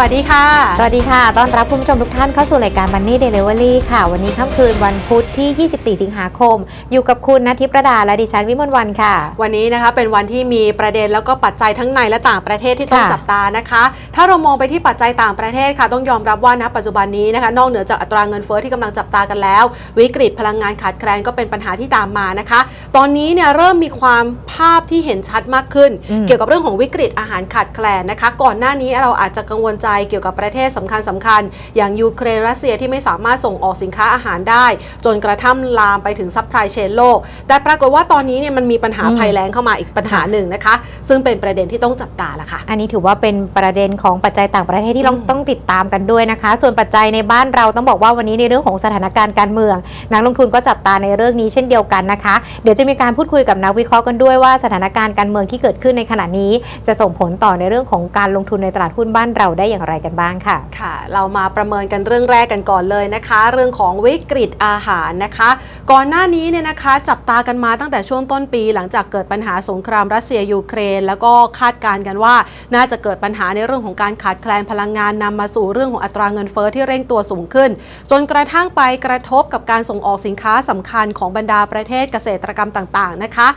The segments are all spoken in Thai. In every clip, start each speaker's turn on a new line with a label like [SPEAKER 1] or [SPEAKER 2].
[SPEAKER 1] วัสดีค่ะ
[SPEAKER 2] สวัสดีค่ะ ต้อนรับคุณผู้ชมทุกท่านเข้าสู่รายการ Money Delivery ค่ะ วันนี้ค่ำคืนวันพุธที่ 24 สิงหาคม อยู่กับคุณนัทธิประดา และดิฉันวิมลวันค่ะ
[SPEAKER 1] วันนี้นะคะเป็นวันที่มีประเด็นแล้วก็ปัจจัยทั้งในและต่างประเทศที่ต้อง
[SPEAKER 2] ค่ะ
[SPEAKER 1] จับตานะคะ ถ้าเรามองไปที่ปัจจัยต่างประเทศค่ะ ต้องยอมรับว่าณปัจจุบันนี้นะคะนอกเหนือจากอัตราเงินเฟ้อที่กำลังจับตากันแล้ว วิกฤตพลังงานขาดแคลนก็เป็นปัญหาที่ตามมานะคะ ตอนนี้เนี่ยเริ่มมีความภาพที่เห็นชัดมากขึ้น
[SPEAKER 2] อืม
[SPEAKER 1] เกี่ยวกับเรื่องของวิกฤตอาหารขาดแคลนนะคะ ก่อนหน้านี้เราอาจจะกังวลใจเกี่ยวกับประเทศสำคัญสคัญๆอย่างยูเครนรัสเซียที่ไม่สามารถส่งออกสินค้าอาหารได้ จนกระทั่งลามไปถึงซัพพลายเชนโลก แต่ปรากฏว่าตอนนี้เนี่ยมันมีปัญหา
[SPEAKER 2] อืม
[SPEAKER 1] ภัยแล้งเข้ามาอีกปัญหาหนึ่งนะคะ ซึ่งเป็นประเด็นที่ต้องจับตาละค่ะ
[SPEAKER 2] อันนี้ถือว่าเป็นประเด็นของปัจจัยต่างประเทศที่เรา
[SPEAKER 1] อืม
[SPEAKER 2] ต้องติดตามกันด้วยนะคะ ส่วนปัจจัยในบ้านเราต้องบอกว่าวันนี้ในเรื่องของสถานการณ์การเมือง นักลงทุนก็จับตาในเรื่องนี้เช่นเดียวกันนะคะ เดี๋ยวจะมีการพูดคุยกับนักวิเคราะห์กันด้วยว่าสถานการณ์การเมืองที่เกิดขึ้นในขณะนี้ จะส่งผลต่อในเรื่องของการลงทุนในตลาดหุ้นบ้านเราได้อย่างไรกันบ้างค่ะ
[SPEAKER 1] ค่ะ เรามาประเมินกันเรื่องแรกกันก่อนเลยนะคะ เรื่องของวิกฤตอาหารนะคะ ก่อนหน้านี้เนี่ยนะคะ จับตากันมาตั้งแต่ช่วงต้นปี หลังจากเกิดปัญหาสงครามรัสเซียยูเครน แล้วก็คาดการณ์กันว่า น่าจะเกิดปัญหาในเรื่องของการขาดแคลนพลังงานนำมาสู่เรื่องของอัตราเงินเฟ้อที่เร่งตัวสูงขึ้น จนกระทั่งไปกระทบกับการส่งออกสินค้าสำคัญของบรรดาประเทศเกษตรกรรมต่างๆนะคะ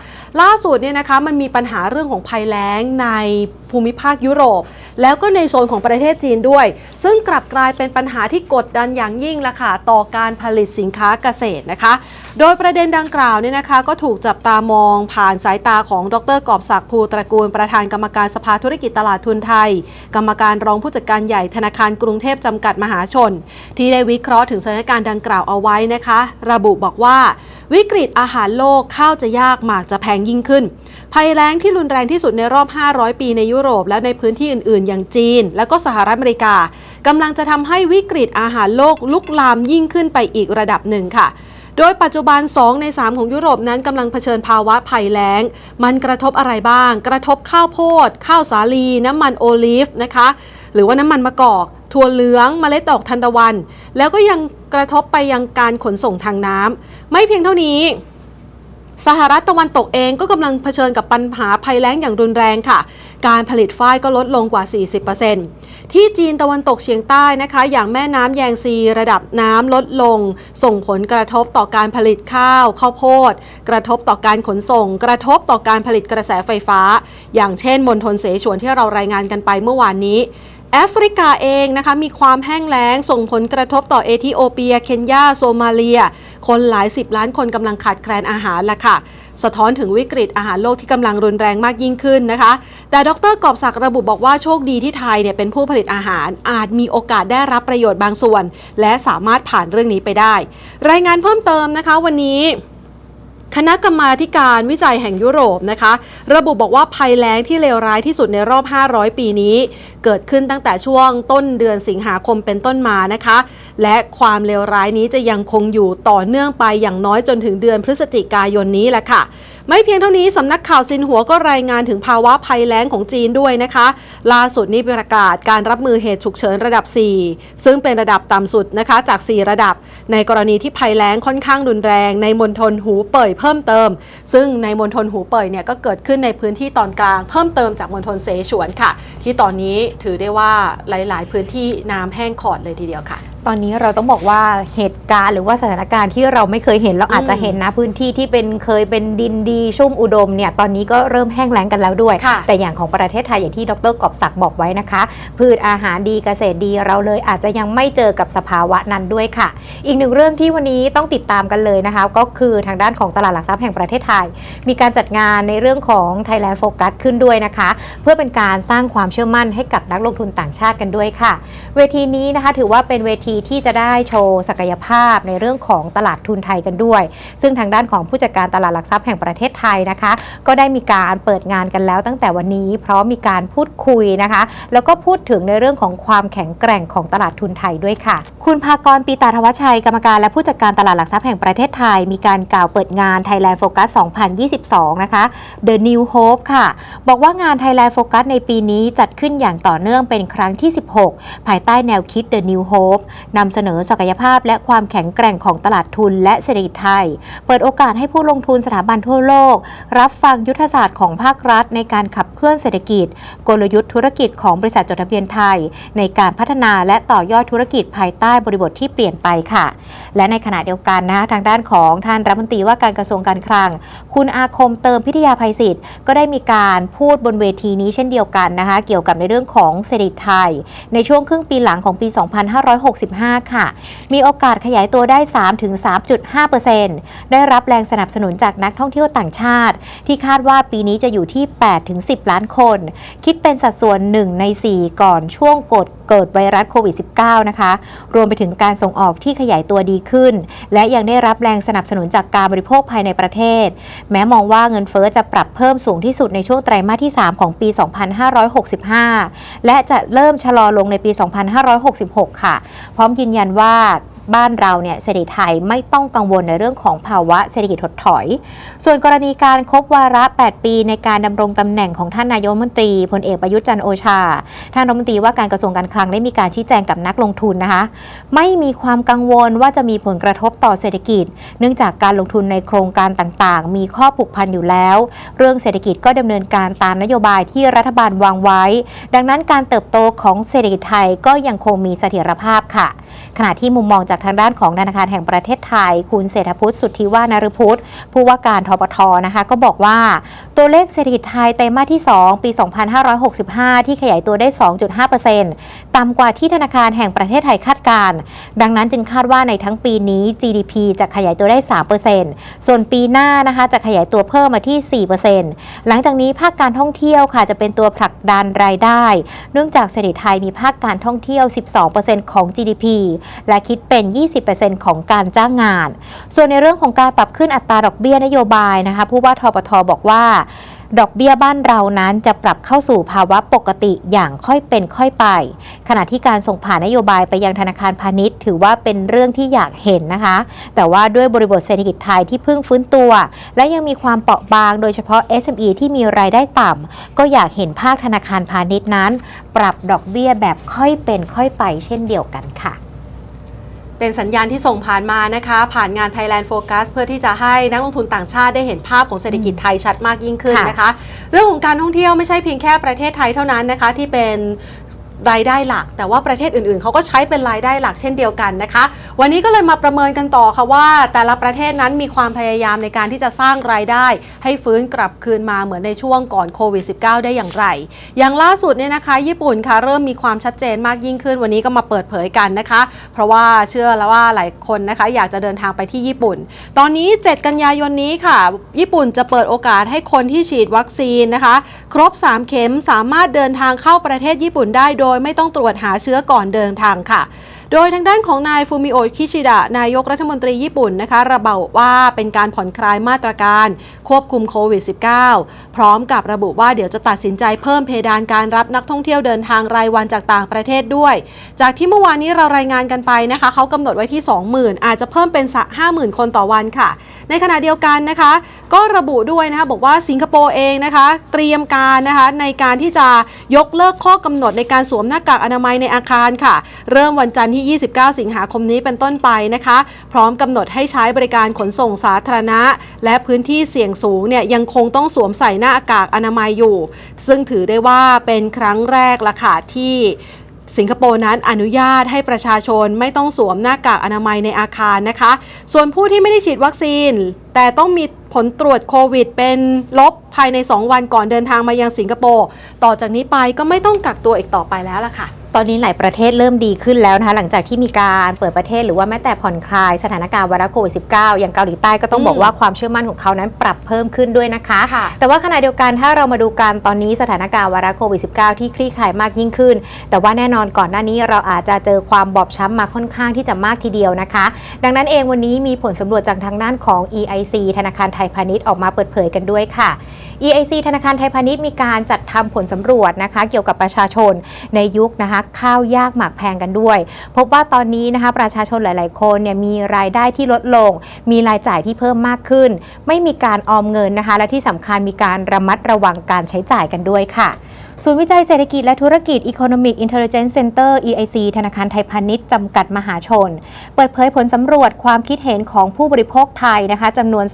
[SPEAKER 1] ล่าสุดเนี่ยนะคะมันมีปัญหาเรื่องของภัยแล้งในภูมิภาคยุโรป แล้วก็ในโซนของประเทศจีนด้วย ซึ่งกลับกลายเป็นปัญหาที่กดดันอย่างยิ่งละค่ะต่อการผลิตสินค้าเกษตรนะคะ โดยประเด็นดังกล่าวเนี่ยนะคะ ก็ถูกจับตามองผ่านสายตาของดรกอบศักดิ์ภูตระกูล ประธานกรรมการสภาธุรกิจตลาดทุนไทย กรรมการรองผู้จัดการใหญ่ธนาคารกรุงเทพจำกัดมหาชน ที่ได้วิเคราะห์ถึงสถานการณ์ดังกล่าวเอาไว้นะคะ ระบุบอกว่าวิกฤตอาหารโลกข้าวจะยากหมากจะแพงยิ่งขึ้น ภัยแล้งที่รุนแรงที่สุดในรอบ 500 ปีในยุโรปและในพื้นที่อื่น ๆ อย่างจีน และก็สหหรัฐอเมริกากำลังจะทำให้วิกฤตอาหารโลกลุกลามยิ่งขึ้นไปอีกระดับหนึ่งค่ะโดยปัจจุบัน 2 ใน 3 ของยุโรปนั้นกำลังเผชิญภาวะภัยแล้ง มันกระทบอะไรบ้าง กระทบข้าวโพด ข้าวสาลี น้ำมันโอลีฟนะคะ หรือว่าน้ำมันมะกอก ถั่วเหลืองเมล็ดดอกทานตะวัน แล้วก็ยังกระทบไปยังการขนส่งทางน้ำไม่เพียงเท่านี้ สหรัฐตะวันตกเองก็กำลังเผชิญกับปัญหาภัยแล้งอย่างรุนแรงค่ะ การผลิตฝ้ายก็ลดลงกว่า 40%ที่จีนตะวันตกเฉียงใต้นะคะ อย่างแม่น้ำแยงซีระดับน้ำลดลง ส่งผลกระทบต่อการผลิตข้าว ข้าวโพด กระทบต่อการขนส่ง กระทบต่อการผลิตกระแสไฟฟ้า อย่างเช่นมณฑลเสฉวนที่เรารายงานกันไปเมื่อวานนี้ แอฟริกาเองนะคะมีความแห้งแล้งส่งผลกระทบต่อเอธิโอเปีย เคนยา โซมาเลีย คนหลายสิบล้านคนกำลังขาดแคลนอาหารละค่ะ สะท้อนถึงวิกฤตอาหารโลกที่กำลังรุนแรงมากยิ่งขึ้นนะคะ แต่ดรกอบศักดิ์ระบุบอกว่าโชคดีที่ไทยเนี่ยเป็นผู้ผลิตอาหารอาจมีโอกาสได้รับประโยชน์บางส่วน และสามารถผ่านเรื่องนี้ไปได้ รายงานเพิ่มเติมนะคะวันนี้ คณะกรรมาการวิจัยแห่งยุโรปนะคะ ระบุบอกว่าภัยแล้งที่เลวร้ายที่สุดในรอบ 500 ปีนี้ เกิดขึ้นตั้งแต่ช่วงต้นเดือนสิงหาคมเป็นต้นมานะคะ และความเลวร้ายนี้จะยังคงอยู่ต่อเนื่องไปอย่างน้อยจนถึงเดือนพฤศจิกายนนี้แหละค่ะไม่เพียงเท่านี้สำนักข่าวซินหัวก็รายงานถึงภาวะภัยแล้งของจีนด้วยนะคะ ล่าสุดนี้ประกาศการรับมือเหตุฉุกเฉินระดับ 4 ซึ่งเป็นระดับต่ำสุดนะคะจาก 4 ระดับ ในกรณีที่ภัยแล้งค่อนข้างรุนแรง ในมณฑลหูเป่ยเพิ่มเติม ซึ่งในมณฑลหูเป่ยเนี่ยก็เกิดขึ้นในพื้นที่ตอนกลาง เพิ่มเติมจากมณฑลเสฉวนค่ะ ที่ตอนนี้ถือได้ว่าหลาย ๆ พื้นที่น้ำแห้งขอดเลยทีเดียวค่ะ
[SPEAKER 2] ตอนนี้เราต้องบอกว่าเหตุการณ์หรือว่าสถานการณ์ที่เราไม่เคยเห็นเราอาจจะเห็นนะพื้นที่ที่เป็นเคยเป็นดินดีชุ่มอุดมเนี่ยตอนนี้ก็เริ่มแห้งแล้งกันแล้วด้วย
[SPEAKER 1] ค่ะ
[SPEAKER 2] แต่อย่างของประเทศไทยอย่างที่ดรกอบศักดิ์บอกไว้นะคะ พืชอาหารดีเกษตรดีเราเลยอาจจะยังไม่เจอกับสภาวะนั้นด้วยค่ะ อีกหนึ่งเรื่องที่วันนี้ต้องติดตามกันเลยนะคะ ก็คือทางด้านของตลาดหลักทรัพย์แห่งประเทศไทย มีการจัดงานในเรื่องของ Thailand Focus ขึ้นด้วยนะคะ เพื่อเป็นการสร้างความเชื่อมั่นให้กับนักลงทุนต่างชาติกันด้วยค่ะ เวทีนี้นะคะถือว่าเป็นเวทีที่จะได้โชว์ศักยภาพในเรื่องของตลาดทุนไทยกันด้วย ซึ่งทางด้านของผู้จัดการตลาดหลักทรัพย์แห่งประเทศไทยนะคะ ก็ได้มีการเปิดงานกันแล้วตั้งแต่วันนี้ เพราะมีการพูดคุยนะคะ แล้วก็พูดถึงในเรื่องของความแข็งแกร่งของตลาดทุนไทยด้วยค่ะ คุณภากรปีตาทวชชัยกรรมการและผู้จัดการตลาดหลักทรัพย์แห่งประเทศไทย มีการกล่าวเปิดงาน Thailand Focus 2022 นะคะ The New Hope ค่ะ บอกว่างาน Thailand Focus ในปีนี้จัดขึ้นอย่างต่อเนื่องเป็นครั้งที่ 16 ภายใต้แนวคิด The New Hope นำเสนอศักยภาพและความแข็งแกร่งของตลาดทุนและเศรษฐกิจไทย เปิดโอกาสให้ผู้ลงทุนสถาบันทั่วโลก รับฟังยุทธศาสตร์ของภาครัฐ ในการขับเคลื่อนเศรษฐกิจ กลยุทธ์ธุรกิจของบริษัทจดทะเบียนไทย ในการพัฒนาและต่อยอดธุรกิจภายใต้บริบทที่เปลี่ยนไปค่ะ และในขณะเดียวกันนะทางด้านของท่านรัฐมนตรีว่าการกระทรวงการคลัง คุณอาคมเติมพิทยาภัยศิษย์ก็ได้มีการพูดบนเวทีนี้เช่นเดียวกันนะคะ เกี่ยวกับในเรื่องของเศรษฐกิจไทย ในช่วงครึ่งปีหลังของปี 2565ค่ะ มีโอกาสขยายตัวได้ 3-3.5%ได้รับแรงสนับสนุนจากนักท่องเที่ยวต่างชาติ ที่คาดว่าปีนี้จะอยู่ที่ 8-10 ล้านคน คิดเป็นสัดส่วน 1 ใน 4 ก่อนช่วงกดเกิดไวรัสโควิด -19 นะคะ รวมไปถึงการส่งออกที่ขยายตัวดีขึ้น และยังได้รับแรงสนับสนุนจากการบริโภคภายในประเทศ แม้มองว่าเงินเฟอ้อจะปรับเพิ่มสูงที่สุดในช่วงไตรมาสที่ 3 ของปี 2565 และจะเริ่มชะลอลงในปี 2566 ค่ะ พร้อมยืนยันว่า บ้านเราเนี่ยเศรษฐกิจไทยไม่ต้องกังวลในเรื่องของภาวะเศรษฐกิจถดถอย ส่วนกรณีการครบวาระ 8 ปีในการดำรงตำแหน่งของท่านนายกรัฐมนตรีพลเอกประยุทธ์จันโอชา ท่านรัฐมนตรีว่าการกระทรวงการคลังได้มีการชี้แจงกับนักลงทุนนะคะ ไม่มีความกังวลว่าจะมีผลกระทบต่อเศรษฐกิจ เนื่องจากการลงทุนในโครงการต่างๆ มีข้อผูกพันอยู่แล้ว เรื่องเศรษฐกิจก็ดำเนินการตามนโยบายที่รัฐบาลวางไว้ ดังนั้นการเติบโตของเศรษฐกิจไทยก็ยังคงมีเสถียรภาพค่ะ ขณะที่มุมมองจากากทางด้านของธนาคารแห่งประเทศไทย คุณเศรษฐพุทธสุทธิว่านรพุทธผู้ว่าการทปทนะคะก็บอกว่าตัวเลขเศรษฐกิจไทยไตรมาสที่ 2 ปี 2565 ที่ขยายตัวได้ 2.5%ต่ำกว่าที่ธนาคารแห่งประเทศไทยคาดการณ์ดังนั้นจึงคาดว่าในทั้งปีนี้ GDP จะขยายตัวได้ 3%ส่วนปีหน้านะคะจะขยายตัวเพิ่มมาที่ 4%หลังจากนี้ภาคการท่องเที่ยวค่ะจะเป็นตัวผลักดันรายได้ เนื่องจากเศรษฐกิจไทยมีภาคการท่องเที่ยว 12%ของ GDP และคิดเป็น20%ของการจ้างงาน ส่วนในเรื่องของการปรับขึ้นอัตราดอกเบี้ยนโยบายนะคะผู้ว่าทปทบอกว่าดอกเบี้ยบ้านเรานั้นจะปรับเข้าสู่ภาวะปกติอย่างค่อยเป็นค่อยไป ขณะที่การส่งผ่านนโยบายไปยังธนาคารพาณิชย์ ถือว่าเป็นเรื่องที่อยากเห็นนะคะ แต่ว่าด้วยบริบทเศรษฐกิจไทยที่เพิ่งฟื้นตัว และยังมีความเปราะบาง โดยเฉพาะ SME ที่มีรายได้ต่ำก็อยากเห็นภาคธนาคารพาณิชย์นั้น ปรับดอกเบี้ยแบบค่อยเป็นค่อยไป เช่นเดียวกันค่ะ
[SPEAKER 1] เป็นสัญญาณที่ส่งผ่านมานะคะ ผ่านงาน Thailand Focus เพื่อที่จะให้นักลงทุนต่างชาติได้เห็นภาพของเศรษฐกิจไทยชัดมากยิ่งขึ้น
[SPEAKER 2] ค่ะ
[SPEAKER 1] นะคะ เรื่องของการท่องเที่ยวไม่ใช่เพียงแค่ประเทศไทยเท่านั้นนะคะ ที่เป็น รายได้หลัก แต่ว่าประเทศอื่นๆ เขาก็ใช้เป็นรายได้หลักเช่นเดียวกันนะคะ วันนี้ก็เลยมาประเมินกันต่อค่ะว่า แต่ละประเทศนั้นมีความพยายามในการที่จะสร้างรายได้ ให้ฟื้นกลับคืนมาเหมือนในช่วงก่อนโควิด -19 ได้อย่างไร อย่างล่าสุดเนี่ยนะคะ ญี่ปุ่นค่ะเริ่มมีความชัดเจนมากยิ่งขึ้นวันนี้ก็มาเปิดเผยกันนะคะ เพราะว่าเชื่อแล้วว่าหลายคนนะคะอยากจะเดินทางไปที่ญี่ปุ่น ตอนนี้ 7 กันยายนนี้ค่ะ ญี่ปุ่นจะเปิดโอกาสให้คนที่ฉีดวัคซีนนะคะ ครบ 3 เข็มสามารถเดินทางเข้าประเทศญี่ปุ่นได้โดยไม่ต้องตรวจหาเชื้อก่อนเดินทางค่ะ โดยทางด้านของนายฟูมิโอคิชิดะนายกรัฐมนตรีญี่ปุ่นนะคะ ระบุว่าเป็นการผ่อนคลายมาตรการควบคุมโควิด -19 พร้อมกับระบุว่าเดี๋ยวจะตัดสินใจเพิ่มเพดานการรับนักท่องเที่ยวเดินทางรายวันจากต่างประเทศด้วย จากที่เมื่อวานนี้เรารายงานกันไปนะคะเขากำหนดไว้ที่ 20,000 อาจจะเพิ่มเป็นสะ50,000 คนต่อวันค่ะ ในขณะเดียวกันนะคะ ก็ระบุด้วยนะคะบอกว่าสิงคโปร์เองนะคะ เตรียมการนะคะในการที่จะยกเลิกข้อกำหนดในการสวมหน้ากากอนามัยในอาคารค่ะ เริ่มวันจันทร์ที่ 29 สิงหาคมนี้เป็นต้นไปนะคะ พร้อมกำหนดให้ใช้บริการขนส่งสาธารณะ และพื้นที่เสี่ยงสูงเนี่ยยังคงต้องสวมใส่หน้ากากอนามัยอยู่ ซึ่งถือได้ว่าเป็นครั้งแรกละค่ะที่สิงคโปร์นั้นอนุญาตให้ประชาชนไม่ต้องสวมหน้ากากอนามัยในอาคารนะคะ ส่วนผู้ที่ไม่ได้ฉีดวัคซีน แต่ต้องมีผลตรวจโควิดเป็นลบภายใน 2 วันก่อนเดินทางมายังสิงคโปร์ ต่อจากนี้ไปก็ไม่ต้องกักตัวอีกต่อไปแล้วล่ะค่ะ
[SPEAKER 2] ตอนนี้หลายประเทศเริ่มดีขึ้นแล้วนะคะ หลังจากที่มีการเปิดประเทศหรือว่าแม้แต่ผ่อนคลายสถานการณ์ไวรัสโควิด -19 อย่างเกาหลีใต้ก็ต้องบอก
[SPEAKER 1] อืม
[SPEAKER 2] ว่าความเชื่อมั่นของเขานั้นปรับเพิ่มขึ้นด้วยนะคะ
[SPEAKER 1] ค่ะ
[SPEAKER 2] แต่ว่าขณะเดียวกันถ้าเรามาดูการตอนนี้สถานการณ์ไวรัสโควิด -19 ที่คลี่คลายมากยิ่งขึ้น แต่ว่าแน่นอนก่อนหน้านี้เราอาจจะเจอความบอบช้ำมาค่อนข้างที่จะมากทีเดียวนะคะ ดังนั้นเองวันนี้มีผลสำรวจจากทางด้านของ EIC ธนาคารไทยพาณิชย์ออกมาเปิดเผยกันด้วยค่ะ EIC ธนาคารไทยพาณิชย์มีการจัดทำผลสำรวจนะคะ เกี่ยวกับประชาชนในยุคนะคะข้าวยากหมากแพงกันด้วย พบว่าตอนนี้นะคะประชาชนหลาย ๆ คนเนี่ยมีรายได้ที่ลดลง มีรายจ่ายที่เพิ่มมากขึ้น ไม่มีการออมเงินนะคะ และที่สำคัญมีการระมัดระวังการใช้จ่ายกันด้วยค่ะ ศูนย์วิจัยเศรษฐกิจและธุรกิจ Economic Intelligence Center EIC ธนาคารไทยพาณิชย์จำกัดมหาชน เปิดเผยผลสำรวจความคิดเห็นของผู้บริโภคไทยนะคะจำนวน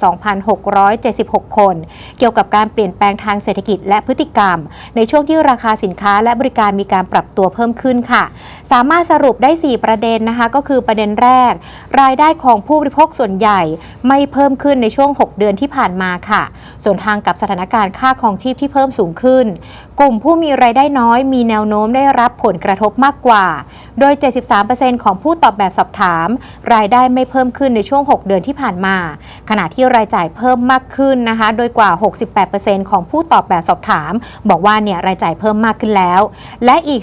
[SPEAKER 2] 2,676 คน เกี่ยวกับการเปลี่ยนแปลงทางเศรษฐกิจและพฤติกรรม ในช่วงที่ราคาสินค้าและบริการมีการปรับตัวเพิ่มขึ้นค่ะ สามารถสรุปได้ 4 ประเด็นนะคะ ก็คือประเด็นแรก รายได้ของผู้บริโภคส่วนใหญ่ไม่เพิ่มขึ้นในช่วง 6 เดือนที่ผ่านมาค่ะ ส่วนทางกับสถานการณ์ค่าของชีพที่เพิ่มสูงขึ้น กลุ่มผู้มีรายได้น้อยมีแนวโน้มได้รับผลกระทบมากกว่า โดย 73%ของผู้ตอบแบบสอบถาม รายได้ไม่เพิ่มขึ้นในช่วง 6 เดือนที่ผ่านมา ขณะที่รายจ่ายเพิ่มมากขึ้นนะคะ โดยกว่า 68%ของผู้ตอบแบบสอบถาม บอกว่าเนี่ยรายจ่ายเพิ่มมากขึ้นแล้ว และอีก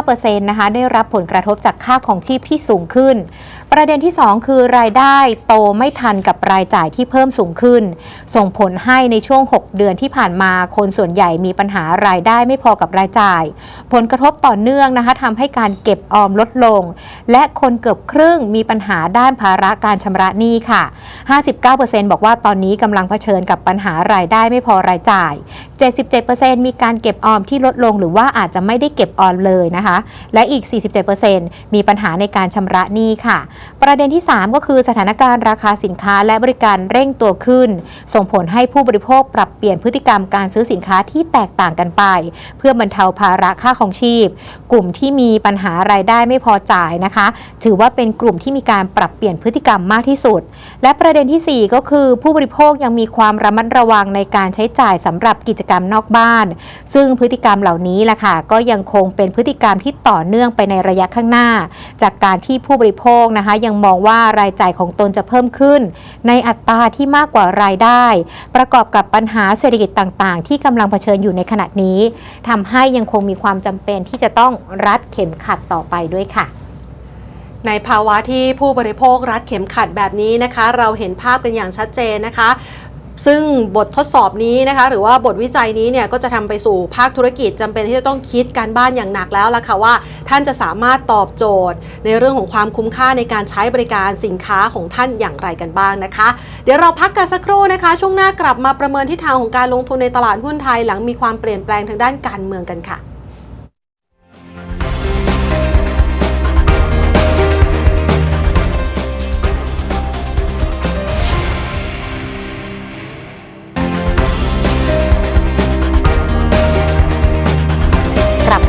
[SPEAKER 2] 45%นะคะได้รับผลกระทบจากค่าของชีพที่สูงขึ้นประเด็นที่ 2 คือรายได้โตไม่ทันกับรายจ่ายที่เพิ่มสูงขึ้น ส่งผลให้ในช่วง 6 เดือนที่ผ่านมาคนส่วนใหญ่มีปัญหารายได้ไม่พอกับรายจ่าย ผลกระทบต่อเนื่องนะคะทำให้การเก็บออมลดลง และคนเกือบครึ่งมีปัญหาด้านภาระการชำระหนี้ค่ะ 59%บอกว่าตอนนี้กำลังเผชิญกับปัญหารายได้ไม่พอรายจ่าย 77%มีการเก็บออมที่ลดลงหรือว่าอาจจะไม่ได้เก็บออมเลยนะคะ และอีก 47%มีปัญหาในการชำระหนี้ค่ะประเด็นที่ 3 ก็คือสถานการณ์ราคาสินค้าและบริการเร่งตัวขึ้น ส่งผลให้ผู้บริโภคปรับเปลี่ยนพฤติกรรมการซื้อสินค้าที่แตกต่างกันไป เพื่อบรรเทาภาระค่าของชีพ กลุ่มที่มีปัญหารายได้ไม่พอจ่ายนะคะ ถือว่าเป็นกลุ่มที่มีการปรับเปลี่ยนพฤติกรรมมากที่สุด และประเด็นทีสี่4 ก็คือ ผู้บริโภคยังมีความระมัดระวังในการใช้จ่ายสำหรับกิจกรรมนอกบ้าน ซึ่งพฤติกรรมเหล่านี้แหละค่ะก็ยังคงเป็นพฤติกรรมที่ต่อเนื่องไปในระยะข้างหน้า จากการที่ผู้บริโภคนะคะยังมองว่ารายจ่ายของตนจะเพิ่มขึ้น ในอัตราที่มากกว่ารายได้ ประกอบกับปัญหาเศรษฐกิจต่างๆ ที่กำลังเผชิญอยู่ในขณะนี้ทำให้ยังคงมีความจำเป็นที่จะต้องรัดเข็มขัดต่อไปด้วยค่ะ
[SPEAKER 1] ในภาวะที่ผู้บริโภครัดเข็มขัดแบบนี้นะคะ เราเห็นภาพกันอย่างชัดเจนนะคะ ซึ่งบททดสอบนี้นะคะ หรือว่าบทวิจัยนี้เนี่ยก็จะทำไปสู่ภาคธุรกิจจำเป็นที่จะต้องคิดการบ้านอย่างหนักแล้วล่ะค่ะว่า ท่านจะสามารถตอบโจทย์ ในเรื่องของความคุ้มค่าในการใช้บริการสินค้าของท่านอย่างไรกันบ้างนะคะ เดี๋ยวเราพักกันสักครู่นะคะ ช่วงหน้ากลับมาประเมินทิศทางของการลงทุนในตลาดหุ้นไทยหลังมีความเปลี่ยนแปลงทางด้านการเมืองกันค่ะ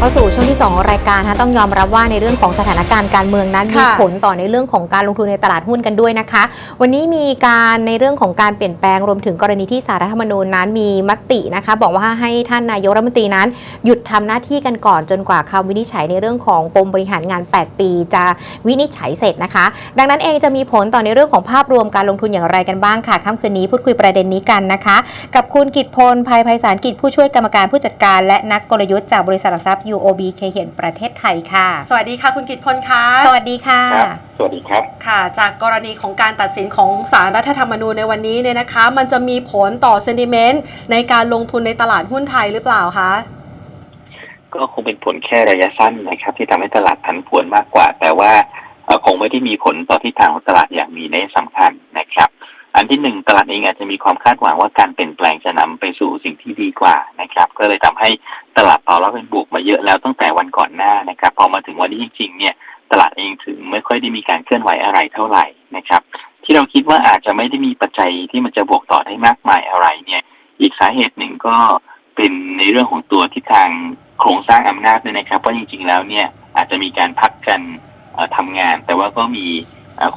[SPEAKER 1] า
[SPEAKER 2] สู่ช่วงที่ 2 ของรายการนะต้องยอมรับว่าในเรื่องของสถานการณ์การเมืองนั้นมี
[SPEAKER 1] ค่ะ
[SPEAKER 2] ผลต่อในเรื่องของการลงทุนในตลาดหุ้นกันด้วยนะคะ วันนี้มีการในเรื่องของการเปลี่ยนแปลงรวมถึงกรณีที่สารรัฐธรรมนูญนั้นมีมตินะคะ บอกว่าให้ท่านนายกรัฐมนตรีนั้น หยุดทำหน้าที่กันก่อนจนกว่าคำวินิจฉัยในเรื่องของปมบริหารงาน 8 ปีจะวินิจฉัยเสร็จนะคะ ดังนั้นเองจะมีผลต่อในเรื่องของภาพรวมการลงทุนอย่างไรกันบ้างค่ะค่ำคืนนี้พูดคุยประเด็นนี้กันนะคะ กับคุณกิตพลภัยไพศาลกิจผู้ช่วยกรรมการผู้จัดการ และนักกลยุทธ์จากบริษัทหลักทรัพย์ UOB เคเห็นประเทศไทยค่ะ
[SPEAKER 1] สวัสดีค่ะคุณกิตพลคะ
[SPEAKER 2] สวัสดีค่ะ
[SPEAKER 3] ครับสวัสดีครับ
[SPEAKER 1] ค่ะ จากกรณีของการตัดสินของสารรัฐธรรมนูญในวันนี้เนี่ยนะคะ มันจะมีผลต่อเซนติเมนต์ในการลงทุนในตลาดหุ้นไทยหรือเปล่าคะ
[SPEAKER 3] ก็คงเป็นผลแค่ระยะสั้นนะครับ ที่ทำให้ตลาดผันผวนมากกว่า แต่ว่าเอ่อคงไม่ได้มีผลต่อทิศทางของตลาดอย่างมีนัยสำคัญนะครับ อันที่หนึ่งตลาดเองอาจจะมีความคาดหวังว่าการเปลี่ยนแปลงจะนำไปสู่สิ่งที่ดีกว่านะครับ ก็เลยทำให้ตลาดตอบรับเป็นบวกมาเยอะแล้วตั้งแต่วันก่อนหน้านะครับ พอมาถึงวันนี้จริงๆเนี่ยตลาดเองถึงไม่ค่อยได้มีการเคลื่อนไหวอะไรเท่าไหร่นะครับ ที่เราคิดว่าอาจจะไม่ได้มีปัจจัยที่มันจะบวกต่อได้มากมายอะไรเนี่ยอีกสาเหตุหนึ่งก็เป็นในเรื่องของตัวทิศทางโครงสร้างอำนาจด้วยนะครับว่าะจริง ๆ แล้วเนี่ยอาจจะมีการพักกันเอ่อทำงาน แต่ว่าก็มี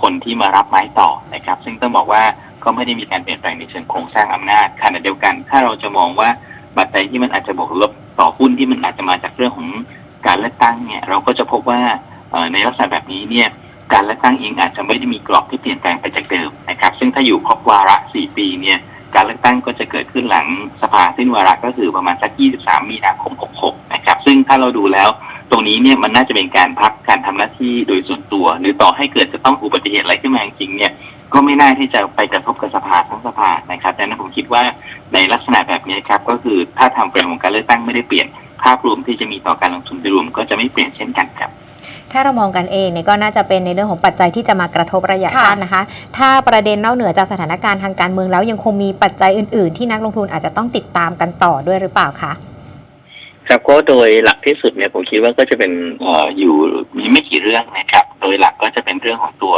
[SPEAKER 3] คนที่มารับไม้ต่อนะครับ ซึ่งต้องบอกว่าก็ไม่ได้มีการเปลี่ยนแปลงในเชิงโครงสร้างอำนาจขณะเดียวกัน ถ้าเราจะมองว่าปัจจัยที่มันอาจจะบวกลบต่อหุ้นที่มันอาจจะมาจากเรื่องของการเลือกตั้งเนี่ยเราก็จะพบว่าในลักษณะแบบนี้เนี่ยการเลือกตั้งเองอาจจะไม่ได้มีกรอบที่เปลี่ยนแปลงไปจากเดิมนะครับ ซึ่งถ้าอยู่ครบวาระ4ปีเนี่ยการเลือกตั้งก็จะเกิดขึ้นหลังสภาสิ้นวาระก็คือประมาณสัก 23 มีนาคม 66 นะครับ ซึ่งถ้าเราดูแล้ว ตรงนี้เนี่ยมันน่าจะเป็นการพักการทำหน้าที่โดยส่วนตัว หรือต่อให้เกิดจะต้องอุบัติเหตุอะไรขึ้นมาจริงเนี่ยก็ไม่น่าที่จะไปกระทบกับสภาทั้งสภานะครับดังนั้นผมคิดว่าในลักษณะแบบนี้ครับก็คือถ้าทำเฟรมของการเลือกตั้งไม่ได้เปลี่ยนภาพรวมที่จะมีต่อการลงทุนโดยรวมก็จะไม่เปลี่ยนเช่นกันครับ
[SPEAKER 2] ถ้าเรามองกันเองเนี่ยก็น่าจะเป็นในเรื่องของปัจจัยที่จะมากระทบระยะ
[SPEAKER 1] ค่ะ
[SPEAKER 2] สั้นนะคะ ถ้าประเด็นนอกเหนือจากสถานการณ์ทางการเมืองแล้วยังคงมีปัจจัยอื่น ๆ ที่นักลงทุนอาจจะต้องติดตามกันต่อด้วยหรือเปล่าคะ
[SPEAKER 3] ครับก็โดยหลักที่สุดเนี่ยผมคิดว่าก็จะเป็นออยู่มีไม่กี่เรื่องนะครับ โดยหลักก็จะเป็นเรื่องของตัว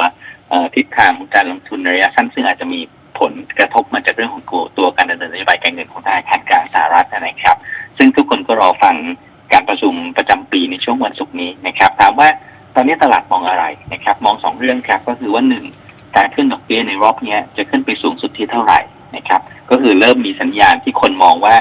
[SPEAKER 3] ทิศทางของการลงทุนระยะสั้นซึ่งอาจจะมีผลกระทบมาจากเรื่องของตัวการดำเนินนโยบายการเงินของธนาคารกลางสหรัฐนะครับ ซึ่งทุกคนก็รอฟังการประชุมประจำปีในช่วงวันศุกร์นี้นะครับ ถามว่าตอนนี้ตลาดมองอะไรนะครับ มองสองเรื่องครับ ก็คือว่าหนึ่งการขึ้นดอกเบี้ยในรอบเนี้ยจะขึ้นไปสูงสุดที่เท่าไหร่นะครับ ก็คือเริ่มมีสัญญาณที่คนมองว่า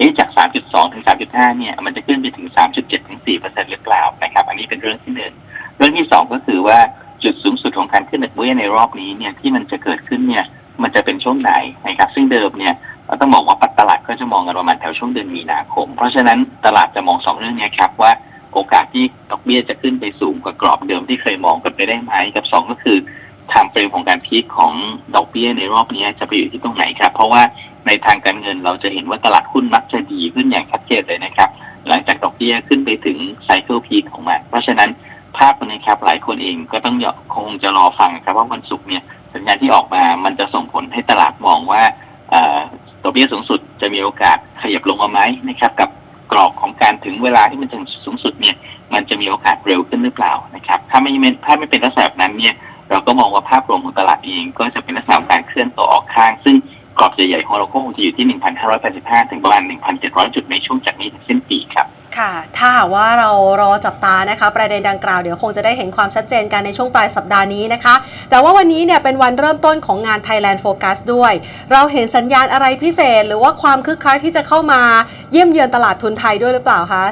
[SPEAKER 3] เอ๊ะจาก 3.2 ถึง 3.5 เนี่ย มันจะขึ้นไปถึง 3.7 ถึง4เปอร์เซ็นต์หรือเปล่านะครับ อันนี้เป็นเรื่องที่หนึ่ง เรื่องที่สองก็คือว่าจุดสูงสุดของการขึ้นดอกเบี้ยในรอบนี้เนี่ยที่มันจะเกิดขึ้นเนี่ย มันจะเป็นช่วงไหนนะครับ ซึ่งเดิมเนี่ยเราต้องบอกว่าปัตลาดก็จะมองกันประมาณแถวช่วงเดือนมีนาคม เพราะฉะนั้นตลาดจะมองสองเรื่องเนี้ยครับว่าโอกาสที่ดอกเบี้ยจะขึ้นไปสูงกว่ากรอบเดิมที่เคยมองกันไปได้ไหมกับสองก็คือไทม์เฟรมของการพีคของดอกเบี้ยในรอบนี้จะไปอยู่ที่ตรงไหนครับ เพราะว่า ในทางการเงินเราจะเห็นว่าตลาดหุ้นมักจะดีขึ้นอย่างชัดเจนเลยนะครับ หลังจากดอกเบี้ยขึ้นไปถึงไซเคิลพีของมันเพราะฉะนั้นภาพนี้ครับหลายคนเองก็ต้องคงจะรอฟังครับว่าวันศุกร์เนี่ยสัญญาณที่ออกมามันจะส่งผลให้ตลาดมองว่าดอกเบี้ยสูงสุดจะมีโอกาสขยับลงมาไหมนะครับกับกรอบของการถึงเวลาที่มันถึงสูงสุดเนี่ยมันจะมีโอกาสเร็วขึ้นหรือเปล่านะครับถ้าไม่เป็นถ้าไม่เป็นลักษณะนั้นเนี่ยเราก็มองว่าภาพรวมของตลาดเองก็จะเป็นลักษณะการเคลื่อนตัวออกข้าง ซึ่ง กรอบใหญ่ๆของเราก็คงจะอยู่ที่ 1,585 ถึงประมาณ 1,700 จุดในช่วงจากนี้ถึงสิ้นปีครับ
[SPEAKER 1] ค่ะ ถ้าหากว่าเรารอจับตานะคะ ประเด็นดังกล่าวเดี๋ยวคงจะได้เห็นความชัดเจนกันในช่วงปลายสัปดาห์นี้นะคะ แต่ว่าวันนี้เนี่ยเป็นวันเริ่มต้นของงาน Thailand Focus ด้วย เราเห็นสัญญาณอะไรพิเศษ หรือว่าความคึกคักที่จะเข้ามาเยี่ยมเยือนตลาดทุนไทยด้วยหรือเปล่าคะ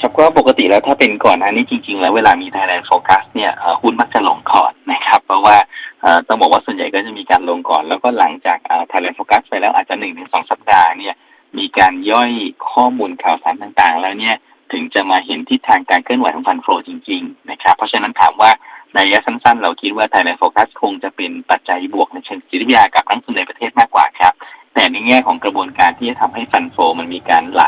[SPEAKER 3] ครับก็ปกติแล้วถ้าเป็นก่อนหน้านี้จริง ๆ แล้วเวลามี Thailand Focus เนี่ยเอ่อหุ้นมักจะลงก่อนนะครับ เพราะว่าเอ่อ ต้องบอกว่าส่วนใหญ่ก็จะมีการลงก่อน แล้วก็หลังจากเอ่อ Thailand Focus ไปแล้วอาจจะหนึ่งถึงสองสัปดาห์เนี่ยมีการย่อยข้อมูลข่าวสารต่างๆ แล้วเนี่ยถึงจะมาเห็นทิศทางการเคลื่อนไหวของฟันโฟจริงๆนะครับเพราะฉะนั้นถามว่าในระยะสั้นๆ เราคิดว่า Thailand Focus คงจะเป็นปัจจัยบวกในเชิงจิตวิทยากับนักลงทุนในประเทศมากกว่าครับ แต่ในแง่ของกระบวนการที่จะทำให้ฟันโฟมันมีการไหล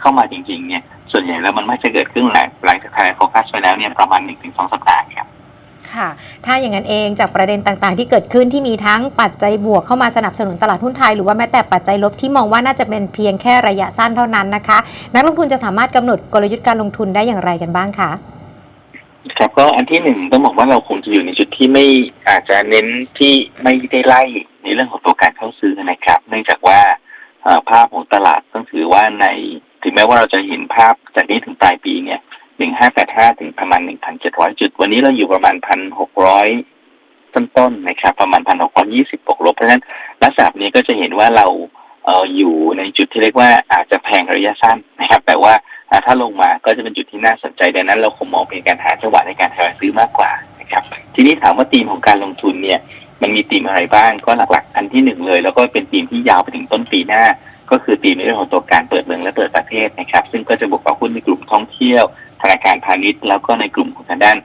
[SPEAKER 3] เข้ามาจริงๆเนี่ยส่วนใหญ่แล้วมันไม่จะเกิดขึ้นหลังหลังจาก Thailand Focus ไปแล้วเนี่ยประมาณ1-2สัปดาห์ครับ
[SPEAKER 2] ค่ะ ถ้าอย่างนั้นเองจากประเด็นต่างๆ ที่เกิดขึ้นที่มีทั้งปัจจัยบวกเข้ามาสนับสนุนตลาดหุ้นไทย หรือว่าแม้แต่ปัจจัยลบที่มองว่าน่าจะเป็นเพียงแค่ระยะสั้นเท่านั้นนะคะ นักลงทุนจะสามารถกำหนดกลยุทธ์การลงทุนได้อย่างไรกันบ้างคะ
[SPEAKER 3] ครับก็อันที่หนึ่งต้องบอกว่าเราคงจะอยู่ในจุดที่ไม่อาจจะเน้นที่ไม่ได้ไล่ในเรื่องของตัวการเข้าซื้อนะครับ เนื่องจากว่าเอ่อภาพของตลาดต้องถือว่าในถึงแม้ว่าเราจะเห็นภาพจากนี้ถึงปลายปีเนี่ย หนึ่งห้าแปดห้าถึงประมาณหนึ่งพันเจ็ดร้อยจุด วันนี้เราอยู่ประมาณพันหกร้อยต้นๆนะครับ ประมาณพันหกร้อยี่สิบวกลบ เพราะฉะนั้นลักษณะนี้ก็จะเห็นว่าเราเอออยู่ในจุดที่เรียกว่าอาจจะแพงระยะสั้นนะครับ แต่ว่าถ้าลงมาก็จะเป็นจุดที่น่าสนใจดังนั้น เราคงมองเป็นการหาจังหวะในการหาซื้อมากกว่านะครับ ทีนี้ถามว่าธีมของการลงทุนเนี่ย มันมีธีมอะไรบ้าง ก็หลักๆ อันที่หนึ่งเลย แล้วก็เป็นธีมที่ยาวไปถึงต้นปีหน้า ก็คือธีมในเรื่องของตัวการเปิดเมืองและเปิดประเทศนะครับ ซึ่งก็จะบวกกับหุ้นในกลุ่มท่องเที่ยว ธนาคารพาณิชย์ แล้วก็ในกลุ่มของทางด้าน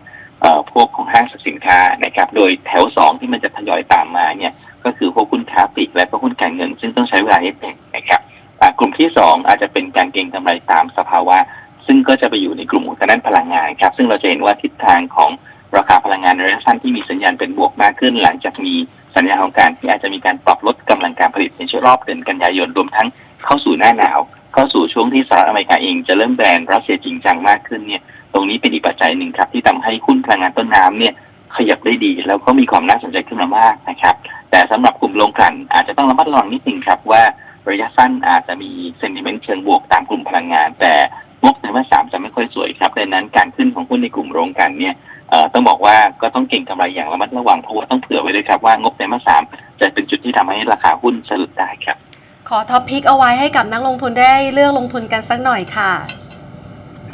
[SPEAKER 3] พวกของห้างสรรพสินค้านะครับ โดยแถวสองที่มันจะทยอยตามมาเนี่ยก็คือพวกหุ้นค้าปลีกและก็หุ้นการเงิน ซึ่งต้องใช้เวลานิดหนึ่งนะครับกลุ่มที่สองอาจจะเป็นการเก็งกำไรตามสภาวะ ซึ่งก็จะไปอยู่ในกลุ่มของทางด้านพลังงานครับ ซึ่งเราจะเห็นว่าทิศทางของราคาพลังงานในระยะสั้นที่มีสัญญาณเป็นบวกมากขึ้น หลังจากมีสัญญาณของการที่อาจจะมีการปรับลดกำลังการผลิตในช่วงรอบเดือนกันยายนรวมทั้ง เข้าสู่หน้าหนาว เข้าสู่ช่วงที่สหรัฐอเมริกาเองจะเริ่มแบนรัสเซียจริงจังมากขึ้นเนี่ย ตรงนี้เป็นอีกปัจจัยหนึ่งครับ ที่ทำให้หุ้นพลังงานต้นน้ำเนี่ยขยับได้ดี แล้วก็มีความน่าสนใจขึ้นมามากนะครับ แต่สำหรับกลุ่มโรงกลั่นอาจจะต้องระมัดระวังนิดนึงครับว่าระยะสั้นอาจจะมีเซนติเมนต์เชิงบวกตามกลุ่มพลังงาน แต่งบในมาสามจะไม่ค่อยสวยครับดังนั้นการขึ้นของหุ้นในกลุ่มโรงกลั่นเนี่ยต้องบอกว่าก็ต้องเก่งกำไรอย่างระมัดระวังเพราะว่าต้องเผื่อไว้ด้วยครับว่างบในมาสามจะเป็นจุดที่ทำให้ราคาหุ้นสะดุดได้ครับ
[SPEAKER 1] ขอท็อปพิกเอาไว้ให้กับนักลงทุนได้เลือกลงทุนกันสักหน่อยค่ะ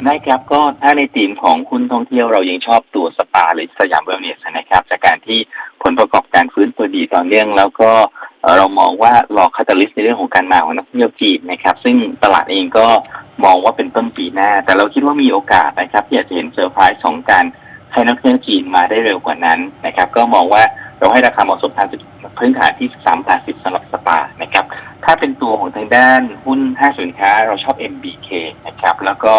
[SPEAKER 3] ได้ครับก็ถ้าในธีมของหุ้นท่องเที่ยวเรายังชอบตัวสปาหรือสยามเวลเนสนะครับ จากการที่ผลประกอบการฟื้นตัวดีต่อเนื่องแล้วก็เรามองว่ารอคาตาลิสต์ในเรื่องของการมาของนักท่องเที่ยวจีนนะครับ ซึ่งตลาดเองก็มองว่าเป็นต้นปีหน้า แต่เราคิดว่ามีโอกาสนะครับที่จจะเห็นเซอร์ไพรส์ของการให้นักท่องเที่ยวจีนมาได้เร็วกว่านั้นนะครับ ก็มองว่า เราให้ราคาเหมาะสมทางพื้นฐานที่ 13บาท10สำหรับสปานะครับถ้าเป็นตัวของทางด้านหุ้นห้าสินค้าเราชอบ MBK นะครับแล้วก็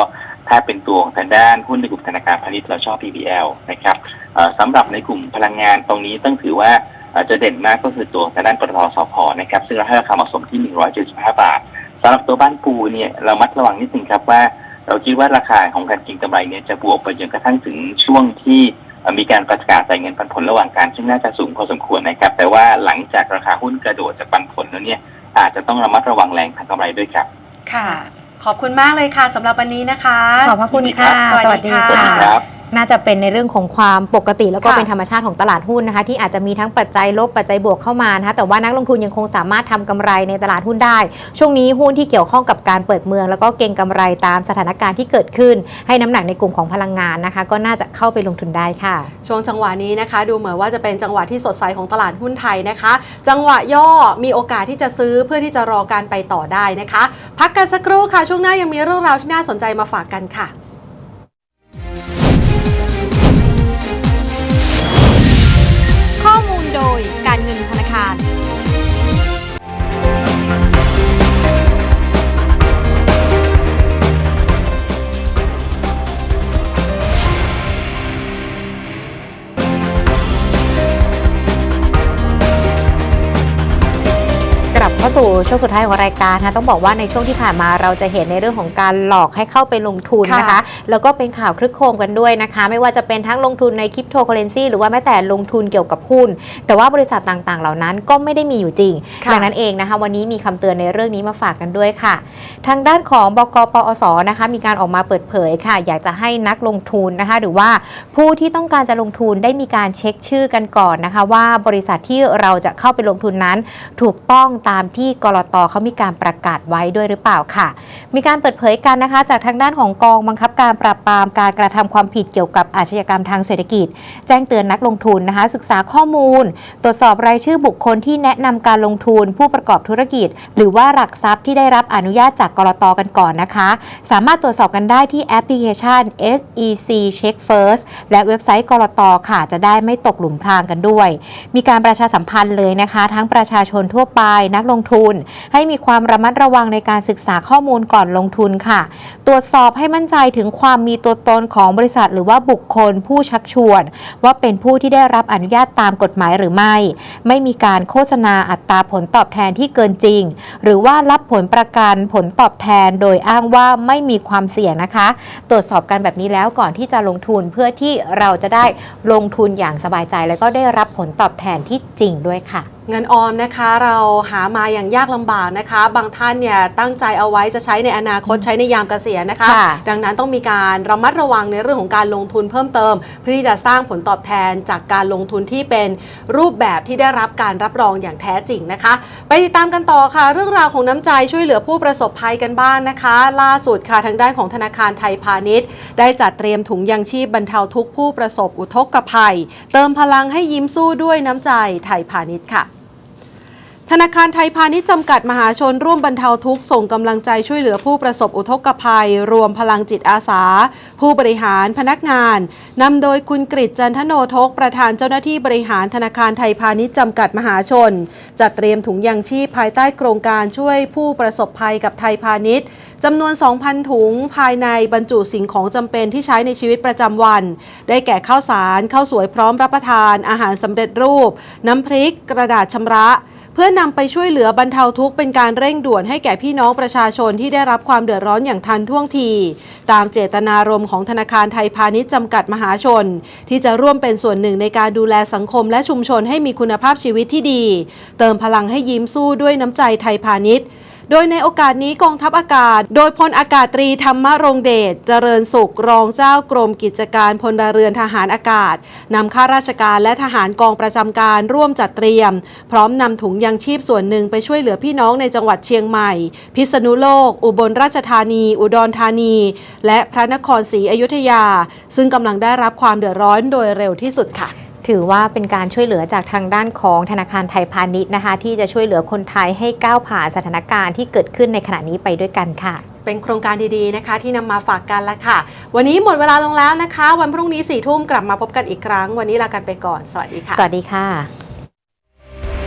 [SPEAKER 3] ถ้าเป็นตัวของทางด้านหุ้นในกลุ่มธนาคารพาณิชย์เราชอบ PBL นะครับเอ่อสำหรับในกลุ่มพลังงานตรงนี้ต้องถือว่าจะเด่นมากก็คือตัวทางด้านปตทสพนะครับซึ่งเราให้ราคาเหมาะสมที่ 175 บาทสำหรับตัวบ้านปูเนี่ยเรามัดระวังนิดนึงครับว่า เราคิดว่าราคาของการก็งกำไรเนี่ยจะบวกไปจนกระทั่งถึงช่วงที่ มีการประกาศจ่ายเงินปันผลระหว่างการซึ่งน่าจะสูงพอสมควรนะครับ แต่ว่าหลังจากราคาหุ้นกระโดดจากปันผลแล้วเนี่ยอาจจะต้องระมัดระวังแรงทางกำไรด้วยครับ
[SPEAKER 1] ค่ะ ขอบคุณมากเลยค่ะสำหรับวันนี้นะคะ
[SPEAKER 2] ขอบพระคุณค่ะ
[SPEAKER 1] สวัสดีค่ะ
[SPEAKER 3] สวัสดีครับ
[SPEAKER 2] น่าจะเป็นในเรื่องของความปกติแล้วก็
[SPEAKER 1] ค่ะ
[SPEAKER 2] เป็นธรรมชาติของตลาดหุ้นนะคะ ที่อาจจะมีทั้งปัจจัยลบปัจจัยบวกเข้ามานะคะแต่ว่านักลงทุนยังคงสามารถทำกำไรในตลาดหุ้นได้ ช่วงนี้หุ้นที่เกี่ยวข้องกับการเปิดเมือง แล้วก็เก็งกำไรตามสถานการณ์ที่เกิดขึ้น ให้น้ำหนักในกลุ่มของพลังงานนะคะ ก็น่าจะเข้าไปลงทุนได้ค่ะ
[SPEAKER 1] ช่วงจังหวะนี้นะคะ ดูเหมือนว่าจะเป็นจังหวะที่สดใสของตลาดหุ้นไทยนะคะ จังหวะย่อมีโอกาสที่จะซื้อเพื่อที่จะรอการไปต่อได้นะคะ พักกันสักครู่ค่ะ ช่วงหน้ายังมีเรื่องราวที่น่าสนใจมาฝากกันค่ะ
[SPEAKER 2] ช่วงสุดท้ายของรายการนะคะต้องบอกว่าในช่วงที่ผ่านมาเราจะเห็นในเรื่องของการหลอกให้เข้าไปลงทุนนะคะ
[SPEAKER 1] ค่ะ
[SPEAKER 2] แล้วก็เป็นข่าวคลึกโครมกันด้วยนะคะ ไม่ว่าจะเป็นทั้งลงทุนในคริปโตเคอเรนซีหรือว่าแม้แต่ลงทุนเกี่ยวกับหุ้น แต่ว่าบริษัทต่างๆ เหล่านั้นก็ไม่ได้มีอยู่จริง
[SPEAKER 1] ค่ะ
[SPEAKER 2] ดังนั้นเองนะคะ วันนี้มีคำเตือนในเรื่องนี้มาฝากกันด้วยค่ะ ทางด้านของบกปอสนะคะ มีการออกมาเปิดเผยค่ะ อยากจะให้นักลงทุนนะคะ หรือว่าผู้ที่ต้องการจะลงทุนได้มีการเช็คชื่อกันก่อนนะคะ ว่าบริษัทที่เราจะเข้าไปลงทุนนั้น ถูกต้องตามที่กรตเขามีการประกาศไว้ด้วยหรือเปล่าค่ะ มีการเปิดเผยกันนะคะ จากทางด้านของกองบังคับการปราบปรามการกระทำความผิดเกี่ยวกับอาชญากรรมทางเศรษฐกิจ แจ้งเตือนนักลงทุนนะคะ ศึกษาข้อมูล ตรวจสอบรายชื่อบุคคลที่แนะนำการลงทุนผู้ประกอบธุรกิจ หรือว่าหลักทรัพย์ที่ได้รับอนุญาตจากกรตกันก่อนนะคะ สามารถตรวจสอบกันได้ที่แอปพลิเคชัน SEC Check First และเว็บไซต์กรตค่ะจะได้ไม่ตกหลุมพรางกันด้วย มีการประชาสัมพันธ์เลยนะคะ ทั้งประชาชนทั่วไปนักลงทุนให้มีความระมัดระวังในการศึกษาข้อมูลก่อนลงทุนค่ะ ตรวจสอบให้มั่นใจถึงความมีตัวตนของบริษัท หรือว่าบุคคลผู้ชักชวน ว่าเป็นผู้ที่ได้รับอนุญาตตามกฎหมายหรือไม่ ไม่มีการโฆษณาอัตราผลตอบแทนที่เกินจริง หรือว่ารับผลประกันผลตอบแทน โดยอ้างว่าไม่มีความเสี่ยงนะคะ ตรวจสอบกันแบบนี้แล้วก่อนที่จะลงทุนเพื่อที่เราจะได้ลงทุนอย่างสบายใจ แล้วก็ได้รับผลตอบแทนที่จริงด้วยค่ะ
[SPEAKER 1] เงินออมนะคะเราหามาอย่างยากลำบากนะคะ บางท่านเนี่ยตั้งใจเอาไว้จะใช้ในอนาคตใช้ในยามเกษียณนะคะ
[SPEAKER 2] ค่ะ
[SPEAKER 1] ดังนั้นต้องมีการระมัดระวังในเรื่องของการลงทุนเพิ่มเติม เพื่อที่จะสร้างผลตอบแทนจากการลงทุนที่เป็นรูปแบบที่ได้รับการรับรองอย่างแท้จริงนะคะ ไปติดตามกันต่อค่ะ เรื่องราวของน้ำใจช่วยเหลือผู้ประสบภัยกันบ้างนะคะ ล่าสุดค่ะทางด้านของธนาคารไทยพาณิชย์ ได้จัดเตรียมถุงยังชีพบรรเทาทุกข์ผู้ประสบอุทกภัย เติมพลังให้ยิ้มสู้ด้วยน้ำใจไทยพาณิชย์ค่ะ ธนาคารไทยพาณิชย์จำกัดมหาชนร่วมบรรเทาทุกข์ส่งกำลังใจช่วยเหลือผู้ประสบอุทกภัย รวมพลังจิตอาสา ผู้บริหารพนักงานนำโดยคุณกฤษจันทโนทก ประธานเจ้าหน้าที่บริหารธนาคารไทยพาณิชย์จำกัดมหาชน จัดเตรียมถุงยังชีพภายใต้โครงการช่วยผู้ประสบภัยกับไทยพาณิชย์จำนวน 2,000 ถุงภายในบรรจุสิ่งของจำเป็นที่ใช้ในชีวิตประจำวัน ได้แก่ข้าวสารข้าวสวยพร้อมรับประทาน อาหารสำเร็จรูป น้ำพริก กระดาษชำระ พื่อนำไปช่วยเหลือบรรเทาทุกข์เป็นการเร่งด่วนให้แก่พี่น้องประชาชนที่ได้รับความเดือดร้อนอย่างทันท่วงที ตามเจตนารมณ์ของธนาคารไทยพาณิชย์จำกัดมหาชน ที่จะร่วมเป็นส่วนหนึ่งในการดูแลสังคมและชุมชนให้มีคุณภาพชีวิตที่ดี เติมพลังให้ยิ้มสู้ด้วยน้ำใจไทยพาณิชย์ โดยในโอกาสนี้กองทัพอากาศ โดยพลอากาศตรีธรรมรงเดชเจริญสุขรองเจ้ากรมกิจการพลเรือนทหารอากาศนำข้าราชการและทหารกองประจำการร่วมจัดเตรียม พร้อมนำถุงยังชีพส่วนหนึ่งไปช่วยเหลือพี่น้องในจังหวัดเชียงใหม่ พิษณุโลก อุบลราชธานี อุดรธานี และพระนครศรีอยุธยา ซึ่งกำลังได้รับความเดือดร้อนโดยเร็วที่สุดค่ะ
[SPEAKER 2] ถือว่าเป็นการช่วยเหลือจากทางด้านของธนาคารไทยพาณิชย์นะคะ ที่จะช่วยเหลือคนไทยให้ก้าวผ่านสถานการณ์ที่เกิดขึ้นในขณะนี้ไปด้วยกันค่ะ
[SPEAKER 1] เป็นโครงการดีๆนะคะ ที่นำมาฝากกันละค่ะ วันนี้หมดเวลาลงแล้วนะคะ วันพรุ่งนี้สี่ทุ่มกลับมาพบกันอีกครั้ง วันนี้ลากันไปก่อน สวัสดีค่ะ
[SPEAKER 2] สวัสดีค่ะ